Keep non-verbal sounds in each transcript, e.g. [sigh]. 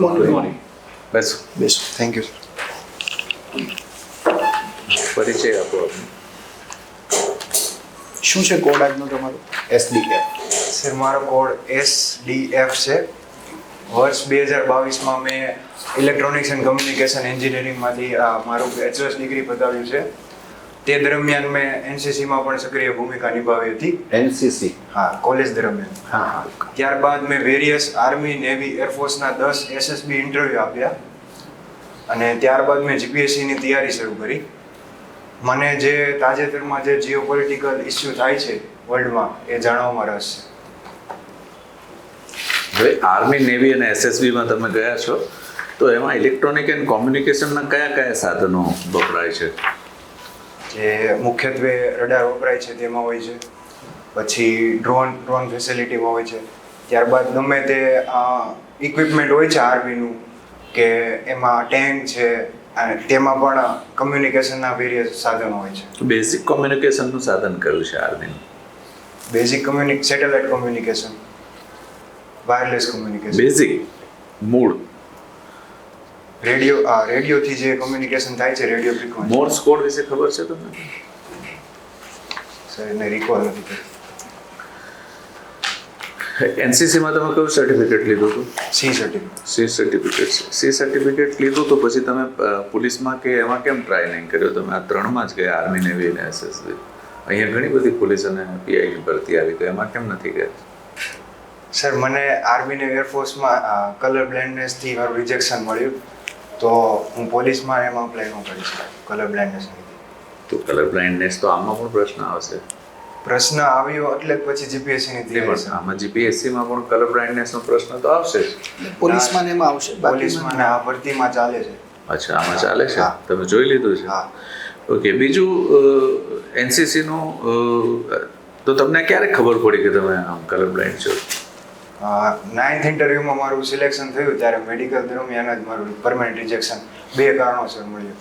Good morning બેસો બેસો thank you sir પરિચય આપો આપનો. શું છે કોડ આજનો તમારો? એસડીએફ સર મારો કોડ એસડીએફ છે. વર્ષ બે હજાર બાવીસમાં મેં ઇલેક્ટ્રોનિક્સ એન્ડ કમ્યુનિકેશન એન્જિનિયરિંગમાંથી આ મારું બેચલર્સ ડિગ્રી પતાવ્યું છે. તે દરમિયાન મેં એનસીસીમાં પણ સક્રિય ભૂમિકા નિભાવી હતી. એનસીસી હા કોલેજ દરમિયાન. હા હા. ત્યારબાદ મેં વેરિયસ આર્મી નેવી એરફોર્સના દસ એસએસબી ઇન્ટરવ્યૂ આપ્યા. અને ત્યારબાદ મેં જીપીએસસીની તૈયારી શરૂ કરી. મને જે તાજેતરમાં જે જીઓ પોલિટિકલ ઇસ્યુ થાય છે વર્લ્ડમાં એ જાણવામાં રસ છે. હવે આર્મી નેવી અને એસએસબીમાં તમે ગયા છો તો એમાં ઇલેક્ટ્રોનિક એન્ડ કોમ્યુનિકેશનના કયા કયા સાધનો વપરાય છે? જે મુખ્યત્વે રડાર વપરાય છે તેમાં હોય છે. પછી ડ્રોન ડ્રોન ફેસિલિટીમાં હોય છે. ત્યારબાદ ગમે તે ઇક્વિપમેન્ટ હોય છે આર્મીનું કે એમાં ટેન્ક છે અને તેમાં પણ કમ્યુનિકેશનના વેરિયસ સાધનો હોય છે. બેઝિક કોમ્યુનિકેશનનું સાધન કયું છે આર્મીનું basic કમ્યુનિક satellite communication wireless communication basic મૂળ? રેડિયો આ રેડિયોથી જે કમ્યુનિકેશન થાય છે રેડિયો ફ્રીક્વન્સી મોર્સ કોડ વિશે ખબર છે તમને? સર એને રિકોલ નથી થતું એનસીસીમાં તમે કયું સર્ટિફિકેટ લીધું હતું? C certificate C certificate C certificate લીધું તો પછી તમે પોલીસમાં કે એમાં કેમ ટ્રાય નહીં કર્યો? તમે આ ત્રણમાં જ ગયા આર્મી નેવી અને એસએસબી અહીંયા ઘણી બધી પોલીસ અને પીઆઈની ભરતી આવી તો એમાં કેમ નથી ગયા? સર મને આર્મી ને એરફોર્સમાં કલર બ્લાઇન્ડનેસથી મારું રિજેક્શન મળ્યું. તો હું પોલીસમાં એમાં અપ્લાય ન કરી શકું કલર બ્લાઇન્ડનેસ તો કલર બ્લાઇન્ડનેસ તો આમાં પણ પ્રશ્ન આવશે. પ્રશ્ન આવ્યો એટલે પછી જીપીએસસીની ની તૈયારી. આમાં જીપીએસસીમાં પણ કલર બ્લાઇન્ડનેસનો પ્રશ્ન તો આવશે પોલીસમાં ને એમાં આવશે? પોલીસમાં ને આ ભરતીમાં ચાલે છે. અચ્છા આમાં ચાલે છે? હા. તમે જોઈ લીધું છે? હા. ઓકે બીજું એનસીસીનું તો તમને ક્યારે ખબર પડી કે તમે આમ કલર બ્લાઇન્ડ છો? નાઇન્થ ઇન્ટરવ્યુમાં મારું સિલેક્શન થયું ત્યારે મેડિકલ દરમિયાન જ મારું પરમાનન્ટ રિજેક્શન બે કારણોસર મળ્યું.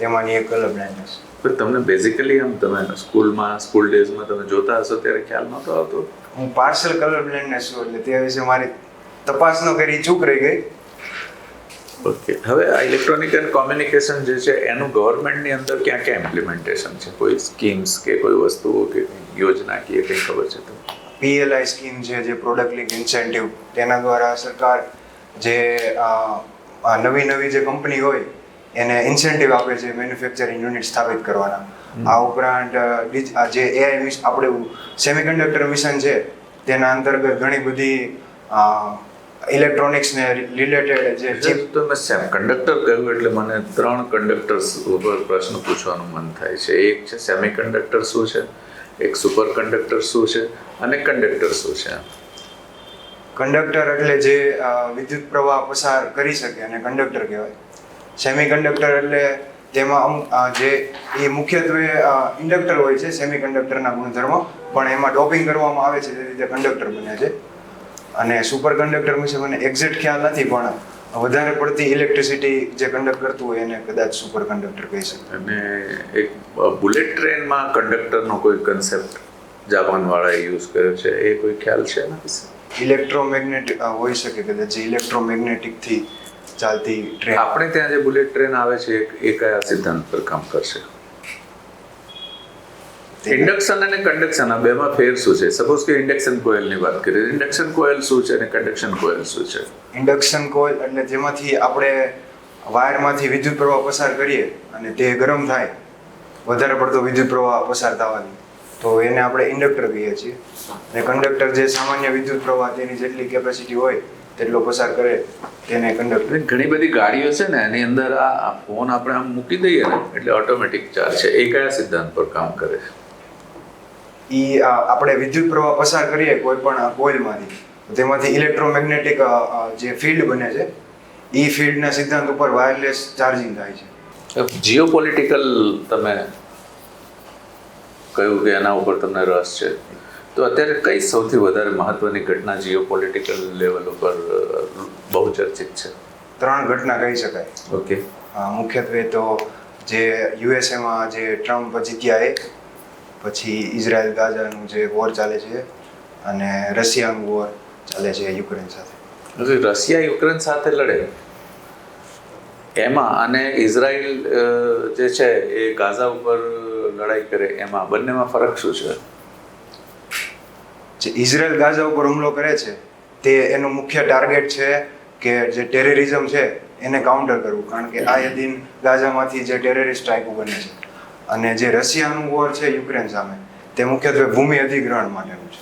તેમાંની એક કલર બ્લાઇન્ડનેસ પણ તમને બેઝિકલી આમ તમે સ્કૂલમાં સ્કૂલ ડેઝમાં તમે જોતા હશો ત્યારે ખ્યાલ નહોતો આવતો? હું પાર્સલ કલર બ્લાઇન્ડનેસ છું એટલે તે વિશે મારી તપાસ ન કરી ચૂક રહી ગઈ. ઓકે હવે આ ઇલેક્ટ્રોનિક એન્ડ કોમ્યુનિકેશન જે છે એનું ગવર્મેન્ટની અંદર ક્યાં ક્યાં ઇમ્પ્લિમેન્ટેશન છે? કોઈ સ્કીમ્સ કે કોઈ વસ્તુઓ કે કંઈ યોજનાકીય કંઈ ખબર છે તમને? પીએલઆઈ સ્કીમ છે જે પ્રોડક્ટ લિંક ઇન્સેન્ટિવ તેના દ્વારા સરકાર જે નવી નવી જે કંપની હોય એને ઇન્સેન્ટિવ આપે છે મેન્યુફેક્ચરિંગ યુનિટ સ્થાપિત કરવાના. આ ઉપરાંત જે એઆઈ મિશન આપણે સેમિકન્ડક્ટર મિશન છે તેના અંતર્ગત ઘણી બધી ઇલેક્ટ્રોનિક્સને રિલેટેડ જે ચીપ તો મેં સેમ કંડક્ટર કહ્યું એટલે મને ત્રણ કંડક્ટર્સ ઉપર પ્રશ્ન પૂછવાનું મન થાય છે. એક છે સેમિકન્ડક્ટર શું છે? એક સુપર કંડક્ટર શું છે અને કંડક્ટર શું છે? કંડક્ટર એટલે જે વિદ્યુત પ્રવાહ પસાર કરી શકે અને કંડક્ટર કહેવાય. સેમી કંડક્ટર એટલે તેમાં અમુક જે, એ મુખ્યત્વે ઇન્ડક્ટર હોય છે સેમી કંડક્ટરના ગુણધર્મો, પણ એમાં ડોપિંગ કરવામાં આવે છે તે રીતે કંડક્ટર બને છે. અને સુપર કંડક્ટર વિશે મને એક્ઝેક્ટ ખ્યાલ નથી, પણ વધારે પડતી ઇલેક્ટ્રિસિટી જે કંડક્ટ કરતું હોય એને કદાચ સુપર કંડક્ટર કહી શકાય અને એક બુલેટ ટ્રેનમાં કંડક્ટરનો કોઈ કન્સેપ્ટ જાપાનવાળાએ યુઝ કર્યો છે? એ કોઈ ખ્યાલ છે ઇલેક્ટ્રોમેગ્નેટિક હોઈ શકે કદાચ જે ઇલેક્ટ્રોમેગ્નેટિકથી ચાલતી ટ્રેન આપણે ત્યાં જે બુલેટ ટ્રેન આવે છે એ કયા સિદ્ધાંત પર કામ કરશે. ઇન્ડક્શન અને કન્ડક્શન આ બેમાં ફેર શું છે? સપોઝ કે ઇન્ડક્શન કોઇલની વાત કરીએ ઇન્ડક્શન કોઇલ શું છે અને કન્ડક્શન કોઇલ શું છે? ઇન્ડક્શન કોઇલ એટલે જેમાંથી આપણે વાયરમાંથી વિદ્યુત પ્રવાહ પસાર કરીએ અને તે ગરમ થાય વધારે પડતો વિદ્યુત પ્રવાહ પસાર થવાની. તો એને આપણે ઇન્ડક્ટર કહીએ છીએ. અને કંડક્ટર જે સામાન્ય વિદ્યુત પ્રવાહ તેની જેટલી કેપેસિટી હોય તેટલો પસાર કરે તેને કંડક્ટર ઘણી બધી ગાડીઓ છે ને એની અંદર આ ફોન આપણે આમ મૂકી દઈએ ને એટલે ઓટોમેટિક ચાર્જ છે. એ કયા સિદ્ધાંત પર કામ કરે છે? આ આપણે વિદ્યુત પ્રવાહ પસાર કરીએ કોઈ પણ કોઇલમાંથી. તેમાંથી ઇલેક્ટ્રોમેગ્નેટિક જે ફિલ્ડ બને છે એ ફિલ્ડના સિદ્ધાંત ઉપર વાયરલેસ ચાર્જિંગ થાય છે. જીઓ પોલિટિકલ તમે કહ્યું કે એના ઉપર તમને રસ છે. તો અત્યારે કઈ સૌથી વધારે મહત્વની ઘટના જીઓ પોલિટિકલ લેવલ ઉપર બહુ ચર્ચિત છે? ત્રણ ઘટના કહી શકાય. ઓકે. મુખ્યત્વે તો જે યુએસએમાં જે ટ્રમ્પ જીત્યા એ પછી ઇઝરાયલ ગાઝાનું જે વોર ચાલે છે અને રશિયાનું વોર ચાલે છે યુક્રેન સાથે. રશિયા યુક્રેન સાથે લડે? એમાં અને ઇઝરાયલ જે છે એ ગાઝા ઉપર લડાઈ કરે એમાં બંનેમાં ફરક શું છે? જે ઇઝરાયલ ગાઝા ઉપર હુમલો કરે છે તે એનું મુખ્ય ટાર્ગેટ છે કે જે ટેરરિઝમ છે એને કાઉન્ટર કરવું કારણ કે આ દિન ગાઝામાંથી જે ટેરરિસ્ટ સ્ટ્રાઇકો બને છે. અને જે રશિયાનું વોર છે યુક્રેન સામે તે મુખ્યત્વે ભૂમિ અધિગ્રહણ માટેનું છે.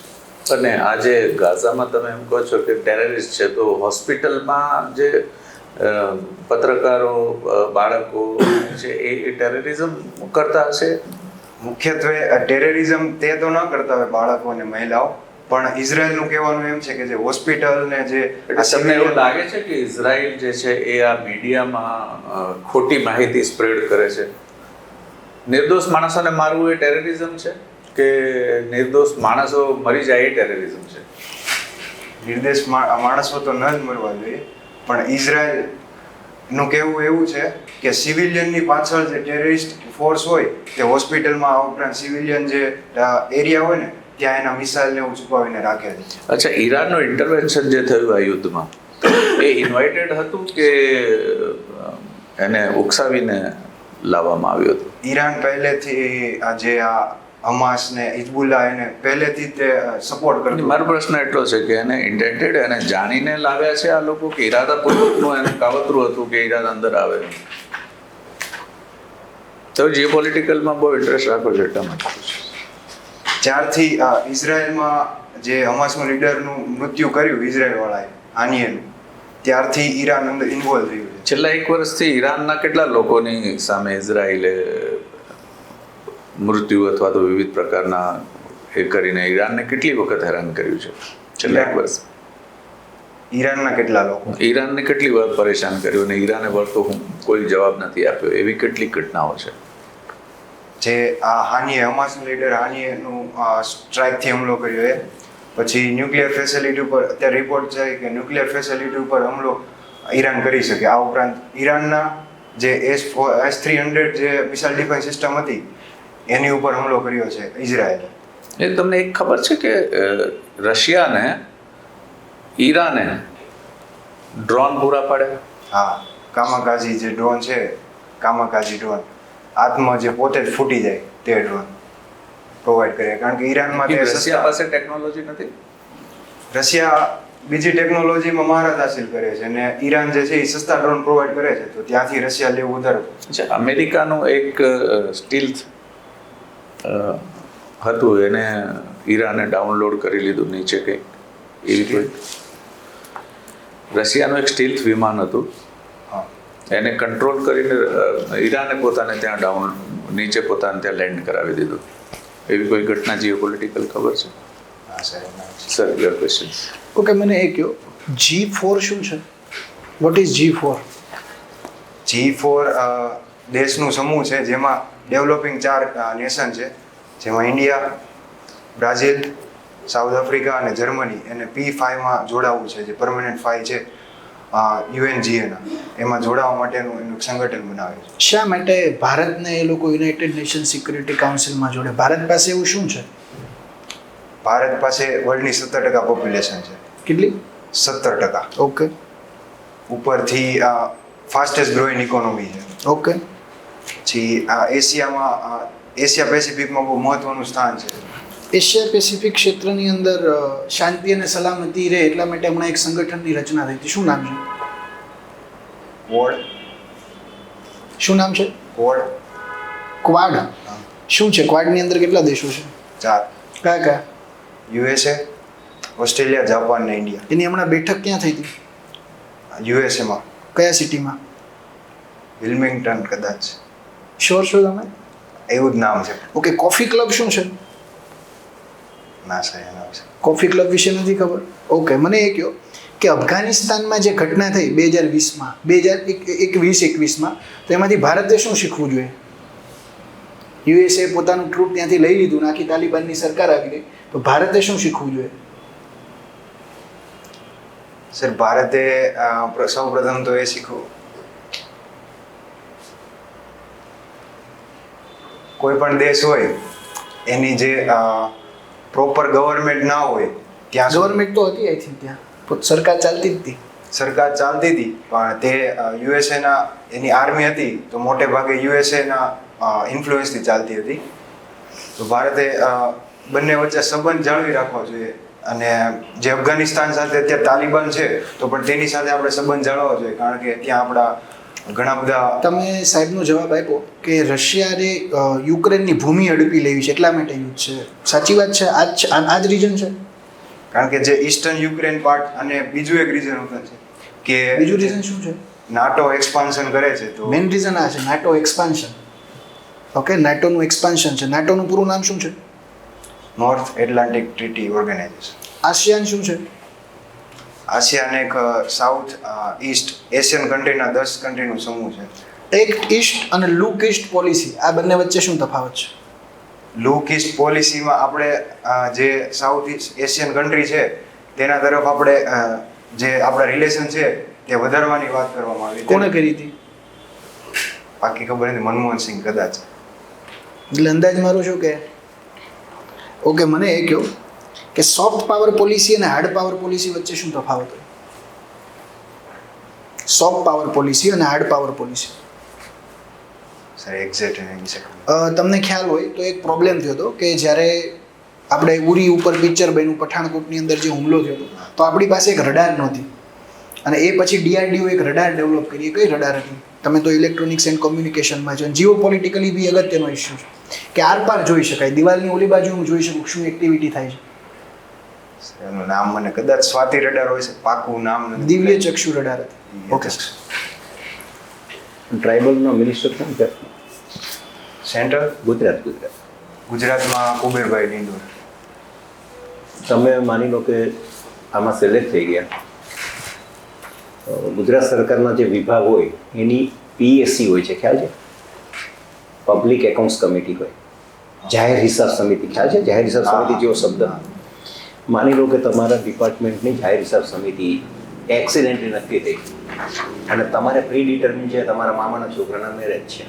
અને આજે ગાઝામાં તમે એમ કહો છો કે ટેરરિસ્ટ છે તો હોસ્પિટલમાં જે પત્રકારો બાળકો છે એ ટેરરિઝમ કરતા હશે? મુખ્યત્વે ટેરરિઝમ તે તો ન કરતા હોય બાળકો અને મહિલાઓ પણ ઇઝરાયલનું કહેવાનું એમ છે કે જે હોસ્પિટલ ને જે તમને એવું લાગે છે કે ઇઝરાયલ જે છે એ આ મીડિયામાં ખોટી માહિતી સ્પ્રેડ કરે છે? નિર્દોષ માણસોને મારવું એ ટેરરિઝમ છે કે નિર્દોષ માણસો મરી જાય એ ટેરરિઝમ છે? નિર્દેશ માણસો તો ન જ મરવા જોઈએ પણ ઇઝરાયલનું કહેવું એવું છે કે સિવિલિયનની પાછળ જે ટેરરિસ્ટ ફોર્સ હોય તે હોસ્પિટલમાં આ ઉપરાંત સિવિલિયન જે એરિયા હોય ને ત્યાં એના મિસાઇલ ને એવું છુપાવીને રાખે છે. અચ્છા ઈરાનનું ઇન્ટરવેન્શન જે થયું આ યુદ્ધમાં એ ઇન્વાઇટેડ હતું કે એને ઉકસાવીને લાવવામાં આવ્યું હતું? ઈરાન પહેલેથી આ જે આ હમાસ ને હિઝબુલ્લા એને પહેલેથી તે સપોર્ટ કરતું મારો પ્રશ્ન એટલો છે કે એને ઇન્ટેન્ટેડ એને જાણીને લાવ્યા છે આ લોકો કે ઈરાદાપૂર્વકનું એને કાવતરું હતું કે ઈરાન અંદર આવે? તો જે પોલિટિકલમાં બહુ ઇન્ટરેસ્ટ રાખો છો એટલા માટે જ્યારથી આ ઇઝરાયલમાં જે હમાસનું લીડરનું મૃત્યુ કર્યું ઇઝરાયલ વાળાએ હાનિએનું ત્યારથી ઈરાન અંદર ઇન્વોલ્વ થયું છે. છેલ્લા એક વર્ષથી ઈરાનના કેટલા લોકોની સામે ઇઝરાયલે મૃત્યુ અથવા તો વિવિધ પ્રકારના એ કરીને ઈરાનને કેટલી વખત હેરાન કર્યું છે? છેલ્લા એક વર્ષ. ઈરાનના કેટલા લોકો? ઈરાનને કેટલી વાર પરેશાન કર્યું અને ઈરાને વળતો હું કોઈ જવાબ નથી આપ્યો. એવી કેટલી ઘટનાઓ છે? જે આ હાનીએ હમાસ લીડર હાનિએનું સ્ટ્રાઇકથી હુમલો કર્યો એ. પછી ન્યુક્લિયર ફેસિલિટી ઉપર અત્યારે રિપોર્ટ છે કે ન્યુક્લિયર ફેસિલિટી ઉપર હુમલો ઈરાન કરી શકે. આ ઉપરાંત ઈરાનના જે એસ એસ થ્રી હંડ્રેડ જે મિસાઇલ ડિફેન્સ સિસ્ટમ હતી એની ઉપર હુમલો કર્યો છે ઇઝરાયલે. એ તમને એક ખબર છે કે રશિયાને ઈરાને ડ્રોન પૂરા પાડ્યા? હા કામાકાજી જે ડ્રોન છે કામાકાજી ડ્રોન આત્મ જે પોતે જ ફૂટી જાય તે ડ્રોન પ્રોવાઈડ કરે. કારણ કે ઈરાનમાં તે રશિયા પાસે ટેકનોલોજી નથી? રશિયા બીજી ટેકનોલોજીમાં મહારત હાસિલ કરે છે અને ઈરાન જે છે એ સસ્તા ડ્રોન પ્રોવાઈડ કરે છે. તો ત્યાંથી રશિયા લેવું વધારે અમેરિકાનું એક સ્ટીલ્થ હતું. એને ઈરાને ડાઉનલોડ કરી લીધું નીચે કંઈક. એવી કોઈ રશિયાનું એક સ્ટીલ્થ વિમાન હતું. હા. એને કંટ્રોલ કરીને ઈરાને પોતાને ત્યાં ડાઉન નીચે પોતાને ત્યાં લેન્ડ કરાવી દીધું. એવી કોઈ ઘટના જીઓ પોલિટિકલ ખબર છે? હા સર એના સર યોર ક્વેશ્ચન ઓકે મને એ કહો જી ફોર શું છે? What is G four G four દેશનું સમૂહ છે જેમાં ડેવલપિંગ ચાર નેશન છે જેમાં ઇન્ડિયા બ્રાઝિલ સાઉથ આફ્રિકા અને જર્મની એને પી ફાઈવમાં જોડાવવું છે જે પરમનન્ટ ફાઈવ છે યુએનજીએના. એમાં જોડાવા માટેનું એનું સંગઠન બનાવ્યું છે. શા માટે ભારતને એ લોકો યુનાઇટેડ નેશન સિક્યુરિટી કાઉન્સિલમાં જોડે? ભારત પાસે એવું શું છે? ભારત પાસે વર્લ્ડની સત્તર ટકા પોપ્યુલેશન છે. કેટલી? સત્તર ટકા. ઓકે ઉપરથી ફાસ્ટેસ્ટ ગ્રોઈંગ ઇકોનોમી છે. ઓકે પછી આ એશિયામાં એશિયા પેસિફિકમાં બહુ મહત્વનું સ્થાન છે. એશિયા પેસિફિક ક્ષેત્રની અંદર શાંતિ અને સલામતી રહે એટલા માટે હમણાં એક સંગઠનની રચના થઈ હતી. શું નામ છે? વોર્ડ શું નામ છે? વોર્ડ ક્વાડ. શું છે? ક્વાડની અંદર કેટલા દેશો છે? ચાર. કયા કયા? યુએસએ ઓસ્ટ્રેલિયા જાપાન ને ઇન્ડિયા. એની હમણાં બેઠક ક્યાં થઈ હતી? યુએસએમાં. કયા સિટીમાં? વિલ્મિંગ્ટન કદાચ. શ્યોર છો તમે? એવું જ નામ છે. ઓકે કોફી ક્લબ શું છે? ના સાહેબ નામ છે. કોફી ક્લબ વિશે નથી ખબર? ઓકે મને એ કહો કે અફઘાનિસ્તાનમાં જે ઘટના થઈ બે હજાર વીસમાં બે હજાર એક વીસ એકવીસમાં તો એમાંથી ભારતે શું શીખવું જોઈએ? યુએસએ પોતાનું ટ્રૂપ ત્યાંથી લઈ લીધું નાખી તાલિબાનની સરકાર આવી ગઈ તો ભારતે શું શીખવું જોઈએ? સર ભારતે સૌપ્રથમ તો એ શીખવું કોઈ પણ દેશ હોય એની જે પ્રોપર ગવર્મેન્ટ ના હોય ત્યાં ગવર્મેન્ટ તો હતી આઈ થિંક ત્યાં સરકાર ચાલતી જ હતી. સરકાર ચાલતી હતી પણ તે યુએસએના એની આર્મી હતી તો મોટે ભાગે યુએસએના ઇન્ફ્લુએન્સથી ચાલતી હતી. તો ભારતે બંને વચ્ચે સંબંધ જાળવી રાખવો જોઈએ. અને જે અફઘાનિસ્તાન સાથે અત્યારે તાલિબાન છે તો પણ તેની સાથે આપણે સંબંધ જાળવવો જોઈએ કારણ કે ત્યાં આપણા ઘણા બધા તમે સાહેબનો જવાબ આપ્યો કે રશિયાએ યુક્રેનની ભૂમિ હડપી લેવી છે. એટલા માટે યુદ્ધ છે. સાચી વાત છે? આ જ આ આ જ રીઝન છે? કારણ કે જે ઈસ્ટર્ન યુક્રેન પાર્ટ અને બીજું એક રીઝન હોતા છે કે બીજું રીઝન શું છે? નાટો એક્સપાન્શન કરે છે તો મેઇન રીઝન આ છે. નાટો એક્સપાન્શન ઓકે નાટોનું એક્સપાન્શન છે. નાટોનું પૂરું નામ શું છે? North Atlantic Treaty Organization ASEAN શું છે? આસિયાન એક સાઉથ ઈસ્ટ એશિયન કન્ટ્રીના દસ કન્ટ્રીનું સમૂહ છે. એક ઈસ્ટ અને લુક ઈસ્ટ પોલિસી આ બંને વચ્ચે શું તફાવત છે? લુક ઈસ્ટ પોલિસીમાં આપણે જે સાઉથ ઈસ્ટ એશિયન કન્ટ્રી છે તેના તરફ આપણે જે આપણા રિલેશન છે તે વધારવાની વાત કરવામાં આવી. કોણે કરી હતી? બાકી ખબર નથી મનમોહન સિંહ કદાચ. એટલે અંદાજ મારું છું કે? ઓકે મને એ કહો. કે સોફ્ટ પાવર પોલિસી અને હાર્ડ પાવર પોલિસી વચ્ચે શું તફાવત હોય? સોફ્ટ પાવર પોલિસી અને hard power policy sir exact એના વિશે તમને ખ્યાલ હોય તો એક પ્રોબ્લેમ થયો હતો કે જ્યારે આપણે ઉરી ઉપર પિક્ચર બન્યું પઠાણકોટની અંદર જે હુમલો થયો હતો તો આપણી પાસે એક રડાર નહોતી. અને એ પછી ડીઆરડીઓ એક રડાર ડેવલપ કરી. કઈ રડાર હતી? તમે તો ઇલેક્ટ્રોનિક્સ એન્ડ કોમ્યુનિકેશનમાં છો જીઓ. પોલિટિકલી બી અગત્યનો ઇસ્યુ છે. કે આરપાર જોઈ શકાય. દિવાલની ઓલી બાજુ હું જોઈ શકું શું એક્ટિવિટી થાય છે. એનું નામ મને કદાચ સ્વાતિ રડાર હોય છે પાકું નામ દિવ્ય ચક્ષુ રડાર ઓકે ટ્રાઇબલનો મિનિસ્ટર કોણ છે? સેન્ટ્રલ ગુજરાત ગુજરાત. ગુજરાતમાં કુબેરભાઈ ડિંડોર. તમે માની લો કે આમાં સિલેક્ટ થઈ ગયા. ગુજરાત સરકારના જે વિભાગ હોય એની પીએસસી હોય છે ખ્યાલ છે? પબ્લિક એકાઉન્ટ્સ કમિટી હોય. જાહેર હિસાબ સમિતિ ખ્યાલ છે? જાહેર હિસાબ સમિતિ જેવો શબ્દ. માની લો કે તમારા ડિપાર્ટમેન્ટની જાહેર હિસાબ સમિતિ એક્સિડેન્ટલી નક્કી થઈ. અને તમારે પ્રી ડિટર્મિન છે તમારા મામાના છોકરાના મેરેજ છે.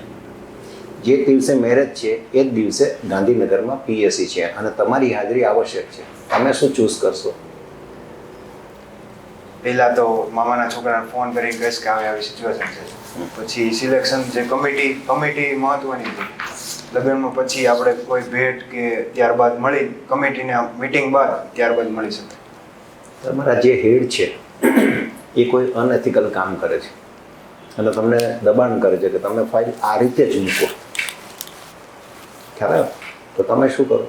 જે દિવસે મેરેજ છે એ જ દિવસે ગાંધીનગરમાં પીએસસી છે. અને તમારી હાજરી આવશ્યક છે. તમે શું ચૂઝ કરશો? પહેલાં તો મામાના છોકરાને ફોન કરી કહીશ કે આવી આવી સિચ્યુએશન છે. પછી સિલેક્શન જે કમિટી કમિટી મહત્વની છે. લગ્નમાં પછી આપણે કોઈ ભેટ કે ત્યારબાદ મળી કમિટીને મીટિંગ બાદ ત્યારબાદ મળી શકે. તમારા જે હેડ છે એ કોઈ અનએથિકલ કામ કરે છે. અને તમને દબાણ કરે છે કે તમે ફાઇલ આ રીતે જ મૂકો. ખ્યાલ તો તમે શું કરો?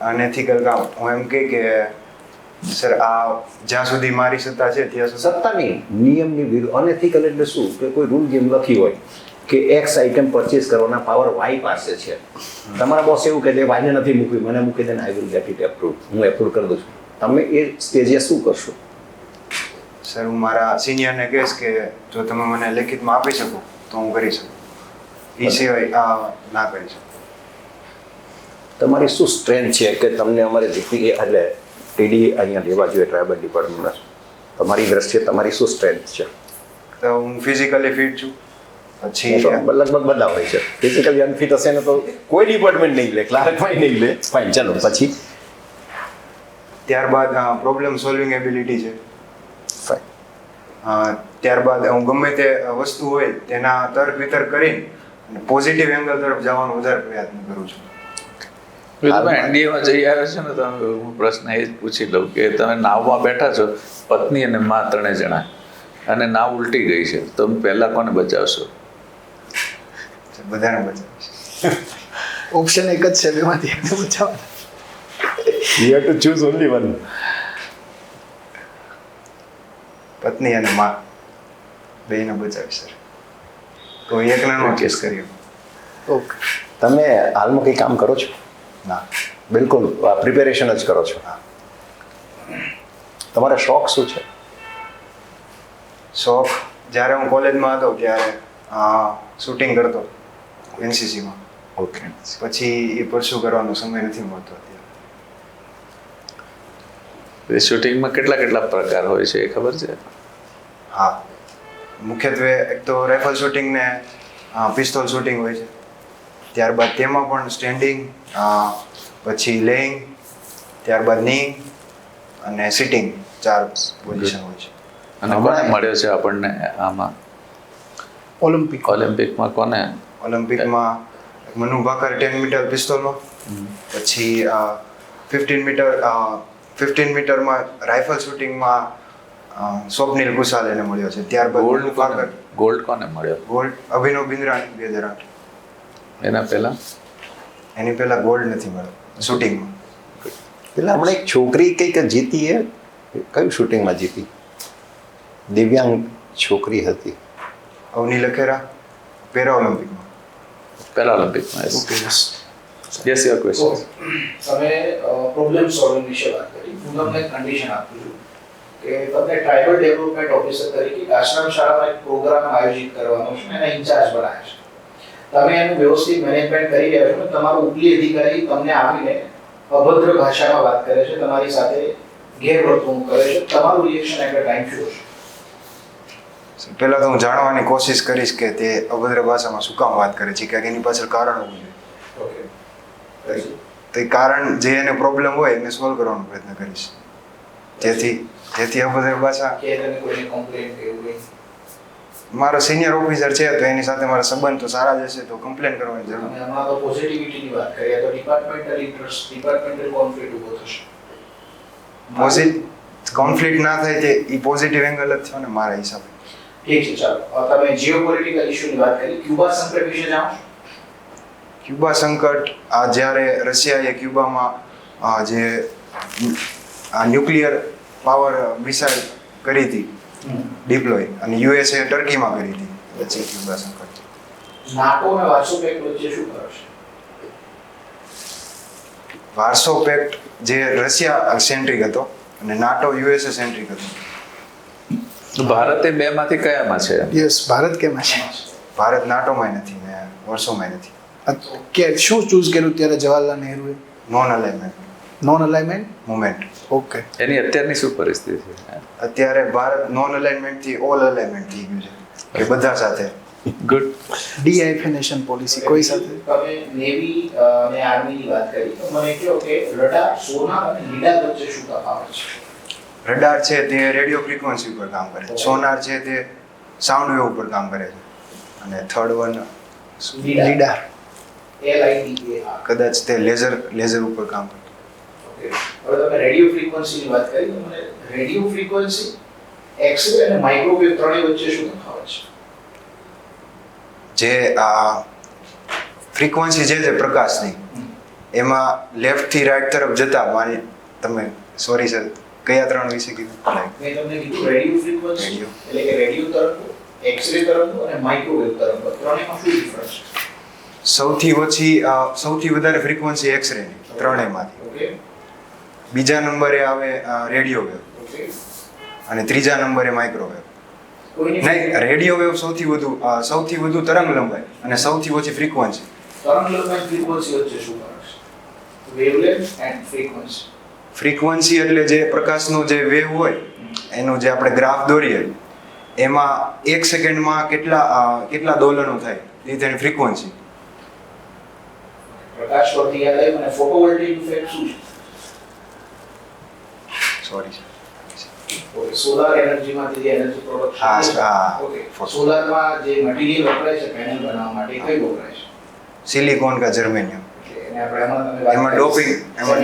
અનએથિકલ કામ. હું એમ કે કે સર આ જ્યાં સુધી મારી સત્તા છે ત્યાં સુધી સત્તાની નિયમની વિરુદ્ધ અનએથિકલ એટલે શું? કે કોઈ રૂલ જેમ લખી હોય. કે એક્સ આઇટમ પરચેસ કરવાના પાવર વાય પાસે છે. તમારા બોસ એવું કહે છે વાયને નથી મૂકવી. મને મૂકી દે I will get it approve હું એપ્રુવ કરી દઉં છું. તમે એ સ્ટેજે શું કરશો? સર હું મારા સિનિયરને કહીશ કે જો તમે મને લેખિતમાં આપી શકો તો હું કરી શકું. એ સિવાય આ ના કરી શકું. તમારી શું સ્ટ્રેન્થ છે કે તમને અમારે જેટલી એટલે ટીડી અહીંયા લેવા જોઈએ ટ્રાઇબલ ડિપાર્ટમેન્ટમાં તમારી દ્રષ્ટિએ તમારી શું સ્ટ્રેન્થ છે? તો હું ફિઝિકલી ફિટ છું. પછી લગભગ બધા હોય છે. ફિઝિકલી અનફિટ હશે ને તો કોઈ ડિપાર્ટમેન્ટ નહીં લે ક્લાર્કમાં નહીં લે. ફાઇન ચાલો પછી? ત્યારબાદ પ્રોબ્લેમ સોલ્વિંગ એબિલિટી છે. ફાઇન ત્યારબાદ હું ગમે તે વસ્તુ હોય તેના તર્ક વિતર્ક કરીને અને પોઝિટિવ એંગલ તરફ જવાનો વધારે પ્રયત્ન કરું છું. તમે એનડીએમાં જઈ આવ્યા છો ને તમે હું પ્રશ્ન એ જ પૂછી લઉં કે તમે નાવમાં બેઠા છો પત્ની અને મા ત્રણે જણા. અને નાવ ઉલટી ગઈ છે. તો તમે પહેલા કોને બચાવશો? બધાને બચાવીશ ઓપ્શન એક જ છે બેમાંથી એકને બચાવવા you have to choose only one પત્ની અને મા. બેને બચાવીશ સર તો એકને નો કેસ કર્યો ઓકે તમે હાલમાં કંઈ કામ કરો છો? ના. બિલકુલ પ્રિપેરેશન જ કરો છો? હા. તમારા શોખ શું છે? શોખ જ્યારે હું કોલેજમાં હતો ત્યારે શૂટિંગ કરતો. એનસીસીમાં ઓકે પછી એ પરસ્યુ કરવાનો સમય નથી મળતો અત્યારે. શૂટિંગમાં કેટલા કેટલા પ્રકાર હોય છે એ ખબર છે? હા. મુખ્યત્વે એક તો રાઇફલ શૂટિંગ ને પિસ્તોલ શૂટિંગ હોય છે. ત્યારબાદ તેમાં પણ સ્ટેન્ડિંગ પછી લેઇંગ ત્યારબાદ નીંગ અને સિટિંગ ચાર પોઝિશન હોય છે. અને કોને મળ્યો છે આપણને આમાં? ઓલિમ્પિક ઓલિમ્પિકમાં કોને? ઓલિમ્પિકમાં મનુ ભાકર ટેન મીટર પિસ્તોલમાં પછી ફિફ્ટીન મીટર ફિફ્ટીન મીટરમાં રાઇફલ શૂટિંગમાં સ્વપ્નિલ એને મળ્યો છે. ત્યારબાદ ગોલ્ડ ભાકર. ગોલ્ડ કોને મળ્યો? ગોલ્ડ અભિનવ બિંદ્રાણી બે હજાર આઠ એના પહેલા? એની પહેલા ગોલ્ડ નથી મળ્યો શૂટિંગમાં એટલે હમણાં એક છોકરી કંઈક જીતી એ? કયું શૂટિંગમાં જીતી? દિવ્યાંગ છોકરી હતી. અવની લખેરા પેરા ઓલિમ્પિકમાં પહેલા ઓલિમ્પિકમાં યસ યસ યોર ક્વેશ્ચન તમે પ્રોબ્લેમ સોલ્વિંગ વિશે વાત કરી. હું તમને કન્ડિશન આપું છું. કે તમને ટ્રાઇબલ ડેવલપમેન્ટ ઓફિસર તરીકે આશ્રમ શાળામાં એક પ્રોગ્રામ આયોજિત કરવાનો છે એના ઇન્ચાર્જ બનાવ્યા છે. તમે એનું વ્યવસ્થિત મેનેજમેન્ટ કરી રહ્યા છો તમારો ઉપલી અધિકારી તમને આવીને અભદ્ર ભાષામાં વાત કરે છે તમારી સાથે ગેરવર્તણૂક કરે છે. તમારું રિએક્શન એટ ટાઈમ શું હશે? પહેલા તો હું જાણવાની કોશિશ કરીશ કે તે અભદ્ર ભાષામાં શું કામ વાત કરે છે? કે એની પાછળ કારણ હોવું જોઈએ તો એ કારણ જે એને પ્રોબ્લેમ હોય એને સોલ્વ કરવાનો પ્રયત્ન કરીશ. જેથી જેથી અભદ્ર ભાષા મારો સિનિયર ઓફિસર છે તો એની સાથે મારા સંબંધ તો સારા જ હશે તો કમ્પ્લેન કરવાની જરૂર. હમણાં તો પોઝિટિવિટીની વાત કરીએ તો ડિપાર્ટમેન્ટલ ઇન્ટરેસ્ટ ડિપાર્ટમેન્ટલ કોન્ફ્લિક્ટ ઊભો થશે. પોઝિટ કોન્ફ્લિક્ટ ના થાય તે એ પોઝિટિવ એંગલ જ થયો ને મારા હિસાબે. ઠીક છે ચાલો. તમે જીઓપોલિટિકલ ઇશ્યુની વાત કરી. ક્યુબા સંકટ વિશે જાણો છો? ક્યુબા સંકટ આ જ્યારે રશિયાએ ક્યુબામાં જે આ ન્યુક્લિયર પાવર મિસાઇલ કરી હતી ડિપ્લોય અને યુએસએ ટર્કીમાં કરી હતી પછી ક્યુબા સંકટ. નાટો અને વાર્સો પેક્ટ વચ્ચે શું કરશે વાર્સો પેક્ટ જે રશિયા સેન્ટ્રિક હતો અને નાટો યુએસએ સેન્ટ્રિક હતો. ભારતે બે માંથી કયામાં છે? યસ ભારત કેમાં છે? ભારત નાટોમાં નથી ને વર્ષોમાં નથી. કે શું ચૂઝ કર્યું ત્યારે Jawaharlal નહેરુએ? Non alignment non alignment movement okay એની અત્યારની શું પરિસ્થિતિ છે? અત્યારે ભારત નોન અલાઇનમેન્ટથી ઓલ અલાઇનમેન્ટ થઈ ગયું છે. કે બધા સાથે. ગુડ ડીઆઈફિનેશન પોલિસી કોઈ સાથે? તમે નેવી અને આર્મીની વાત કરી તો મને કહો કે રડાર સોના અને લીલા વચ્ચે શું તફાવત છે? રડાર છે તે રેડિયો ફ્રીક્વન્સી ઉપર કામ કરે છે. સોનાર છે તે સાઉન્ડ વેવ ઉપર કામ કરે છે. અને થર્ડ વન લીડાર. કદાચ તે લેઝર લેઝર ઉપર કામ કરે. હવે તમે રેડિયો ફ્રીક્વન્સીની વાત કરી મને રેડિયો ફ્રીક્વન્સી એક્સરે અને માઇક્રોવેવ ત્રણેય વચ્ચે શું તફાવત છે? જે આ ફ્રીક્વન્સી છે તે પ્રકાશની એમાં લેફ્ટથી રાઈટ તરફ જતા માની તમે સોરી સર કયા ત્રણ વિશે કીધું? મેં તમને કીધું રેડિયો ફ્રીક્વન્સી એટલે કે રેડિયો તરંગો એક્સરે તરંગો અને માઇક્રોવેવ તરંગો. ત્રણેયમાં શું ડિફરન્સ છે? સૌથી ઓછી સૌથી વધારે ફ્રીક્વન્સી એક્સરે ત્રણેયમાંથી. ઓકે બીજા નંબરે આવે રેડિયો વેવ અને ત્રીજા નંબરે માઇક્રોવેવ નહીં રેડિયો વેવ સૌથી વધુ સૌથી વધુ તરંગ લંબાઈ અને સૌથી ઓછી ફ્રીક્વન્સી તરંગ લંબાઈ ફ્રીક્વન્સી વચ્ચે શું ફરક છે? વેવલેન્થ એન્ડ ફ્રીક્વન્સી ફ્રીક્વન્સી એટલે જે પ્રકાશનો જે વેવ હોય એનો જે આપણે ગ્રાફ દોરીએ એમાં એક સેકન્ડમાં કેટલા કેટલા દોલનો થાય એ તેની ફ્રીક્વન્સી પ્રકાશ પરથી યાદ આવ્યું અને ફોટોવોલ્ટેઇક ઇફેક્ટ શું સોરી સોલાર એનર્જીમાંથી જે એનર્જી પ્રોડક્શન ઓકે સોલારમાં જે મટીરીયલ વપરાય છે પેનલ બનાવવા માટે કઈ વપરાય છે? સિલિકોન કા જર્મેનિયમ એમાં એમાં.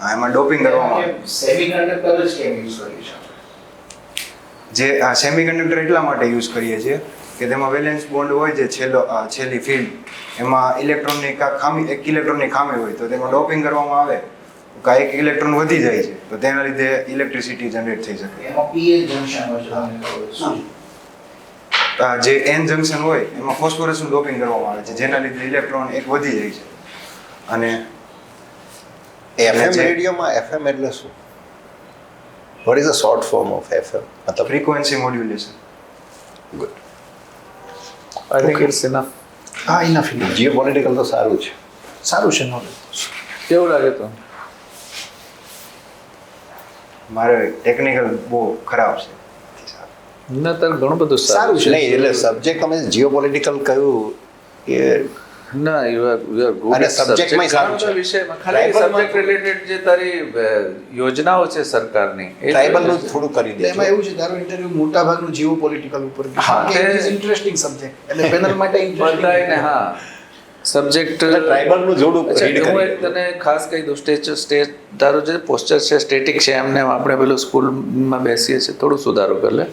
હા, એમાં ડોપિંગ કરવામાં સેમિકન્ડક્ટર જ કેમ યુઝ કરીએ છીએ જે આ સેમિકન્ડક્ટર એટલા માટે યુઝ કરીએ છીએ કે તેમાં વેલેન્સ બોન્ડ હોય છે છેલ્લો છેલ્લી ફિલ્ડ એમાં ઇલેક્ટ્રોનની ખામી એક ઇલેક્ટ્રોનની ખામી હોય તો તેમાં ડોપિંગ કરવામાં આવે કા એક ઇલેક્ટ્રોન વધી જાય છે તો તેના લીધે ઇલેક્ટ્રિસિટી જનરેટ થઈ શકે. એમાં પીએ જંકશન હોય છે તમને ખબર હોય. શું છે? આ જે એન જંક્શન હોય એમાં ફોસ્ફરસનું ડોપિંગ કરવામાં આવે છે જેના લીધે ઇલેક્ટ્રોન એક વધી જાય છે. અને એફએમ રેડિયોમાં એફએમ એટલે શું? What is a short form of FM મતલબ frequency modulation good I think it's enough હા ઇનફ ઇનફ જીઓ પોલિટિકલ તો સારું છે. સારું છે નોલેજ કેવું લાગે તો? મારે ટેકનિકલ બહુ ખરાબ છે. નતર ઘણું બધું સારું છે. નહીં એટલે સબ્જેક્ટ તમે જીઓ પોલિટિકલ કહ્યું કે ના you are you are good અને subject. માં સારું છે. વિષયમાં ખાલી સબ્જેક્ટ રિલેટેડ જે તારી યોજનાઓ છે સરકારની એ ટ્રાઇબલનું થોડું કરી દે એમાં એવું છે તારો ઇન્ટરવ્યુ મોટા ભાગનું જીઓ પોલિટિકલ ઉપર. હા, તે- it is interesting એટલે પેનલ માટે [laughs] ઇન્ટરેસ્ટિંગ હા. સબ્જેક્ટ ટ્રાઇબલનું જોડું રીડ કરી. તને ખાસ કહી દઉં સ્ટેજ સ્ટેજ તારું જે પોસ્ચર છે સ્ટેટિક છે એમને આપણે પેલું સ્કૂલમાં બેસીએ છીએ થોડું સુધારો કરી લે.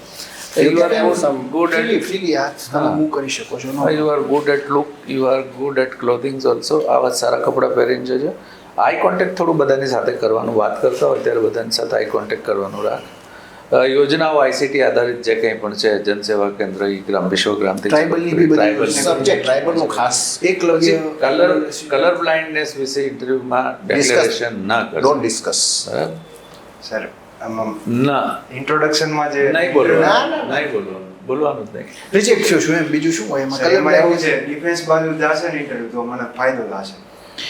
You are good freely at freely હાથ તમે મૂવ કરી શકો છો no you are good at look you are good at clothings also આવા સારા કપડાં પહેરીને જજો. આઈ કોન્ટેક્ટ થોડું બધાની સાથે કરવાનું. વાત કરતા હોય ત્યારે બધાની સાથે આઈ કોન્ટેક્ટ કરવાનું રાખ. યોજનાઓ આઈસીટી આધારિત જે કંઈ પણ છે જનસેવા કેન્દ્ર ઈ ગ્રામ વિશ્વગ્રામથી Tribal ની બી બધી સબ્જેક્ટ ટ્રાઇબલનું ખાસ એકલવ્ય કલર કલર બ્લાઇન્ડનેસ વિશે ઇન્ટરવ્યુમાં ડિસ્કશન ના ડોન્ટ ડિસ્કસ? સર ના. ઇન્ટ્રોડક્શનમાં જે નહીં બોલવાનું. નહીં બોલવાનું. બોલવાનું જ નહીં. રિજેક્ટ થયો છું એમ. બીજું શું હોય? એમાં કલર એવું છે ડિફેન્સ બાજુ જશે ને ઇન્ટરવ્યુ તો મને ફાયદો થશે.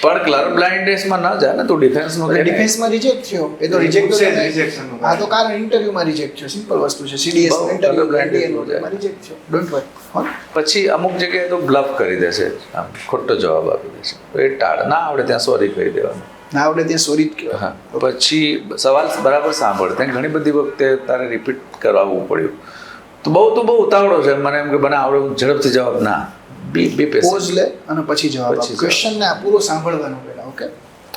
પણ કલર બ્લાઇન્ડનેસમાં ના જાય ને તું ડિફેન્સ ડિફેન્સ ડિફેન્સમાં રિજેક્ટ થયો. એ તો રિજેક્ટ છે રિજેક્શનનું હા તો કારણ ઇન્ટરવ્યુમાં રિજેક્ટ થયો. સિમ્પલ વસ્તુ છે. સીડીએસ ઇન્ટરવ્યુ colourblind માં રિજેક્ટ થયો. ડોન્ટ વરી પછી અમુક જગ્યાએ તો બ્લફ કરી દેશે. આમ ખોટો જવાબ આપી દેશે. એ ટાળ. ના આવડે ત્યાં સોરી કહી દેવાનું. ના આવડે ત્યાં સોરી જ કહેવાય. હા પછી સવાલ બરાબર સાંભળ. ત્યાં ઘણી બધી વખતે તારે રિપીટ કરાવવું પડ્યું. તો બહુ તો બહુ ઉતાવળો છે. મને એમ કે મને આવડે ઝડપથી જવાબ ના. બી બી પોઝ લે અને પછી જવાબ આપ. ક્વેશ્ચન ને આ પૂરો સાંભળવાનો પહેલા ઓકે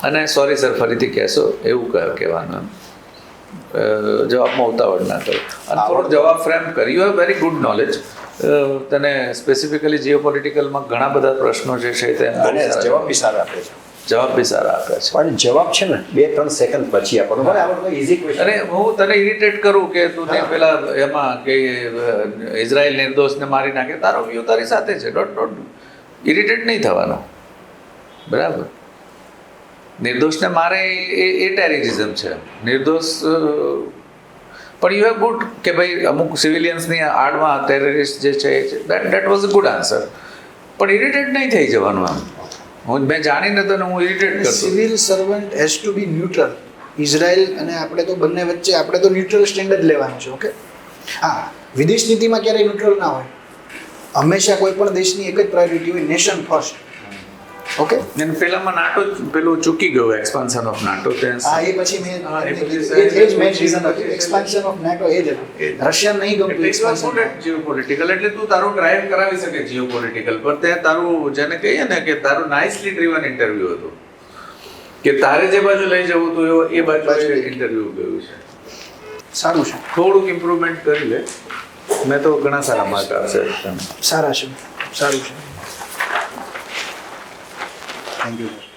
અને સોરી સર ફરીથી કહેશો? એવું કહે- કહેવાનું એમ. જવાબમાં ઉતાવળ ના કરો. અને થોડો જવાબ ફ્રેમ કર્યો હોય વેરી ગુડ નોલેજ તને સ્પેસિફિકલી જીઓ પોલિટિકલમાં ઘણા બધા પ્રશ્નો જે છે તે જવાબ બી સારા આપે છે. જવાબ બી સારા આપે છે. પણ જવાબ છે ને બે ત્રણ સેકન્ડ પછી આપવાનો. મને આવડતો ઇઝી ક્વેશ્ચન અરે હું તને ઇરિટેટ કરું કે તું તે પેલા એમાં કે ઇઝરાયલ નિર્દોષને મારી નાખે. તારો વ્યૂ તારી સાથે છે. ડોટ ડોટ ઇરિટેટ નહીં થવાનો. બરાબર? નિર્દોષને મારે એ એ ટેરરિઝમ છે. નિર્દોષ પણ યુ હેવ ગુડ કે ભાઈ અમુક સિવિલિયન્સની આડમાં ટેરરિસ્ટ જે છે that that was a good answer પણ ઇરિટેટ નહીં થઈ જવાનું આમ. હું મેં જાણીને તને હું ઇરિટેટ કરતો. Civil servant has to be neutral Israel અને આપણે તો બંને વચ્ચે આપણે તો ન્યુટ્રલ સ્ટેન્ડર્ડ લેવાનું છે ઓકે હા વિદેશ નીતિમાં ક્યારેય ન્યુટ્રલ ના હોય. હંમેશા કોઈ પણ દેશની એક જ પ્રાયોરિટી હોય નેશન ફર્સ્ટ ઓકે એન પહેલામાં નાટો પેલો ચૂકી ગયો એક્સપાન્શન ઓફ નાટો તે હા એ પછી મેં એ જ- મેઇન રીઝન હતું. એક્સપાન્શન ઓફ નાટો એ જ. હતું. રશિયન નહીં ગમતું એક્સપાન્શન જીઓપોલિટિકલ એટલે તું તારું ડ્રાઈવ કરાવી શકે જીઓપોલિટિકલ પર. તે તારું જેને કહીએ ને કે તારું નાઇસલી ડ્રીવન ઇન્ટરવ્યુ હતું. કે તારે જે બાજુ લઈ જવું હતું એવો એ બાજુ બાજુ. ઇન્ટરવ્યુ ગયું છે. સારું છે. થોડુંક ઇમ્પ્રુવમેન્ટ કરી લે. મેં તો ઘણા સારા માર્ક આવશે સારા છે. સારું છે. Thank you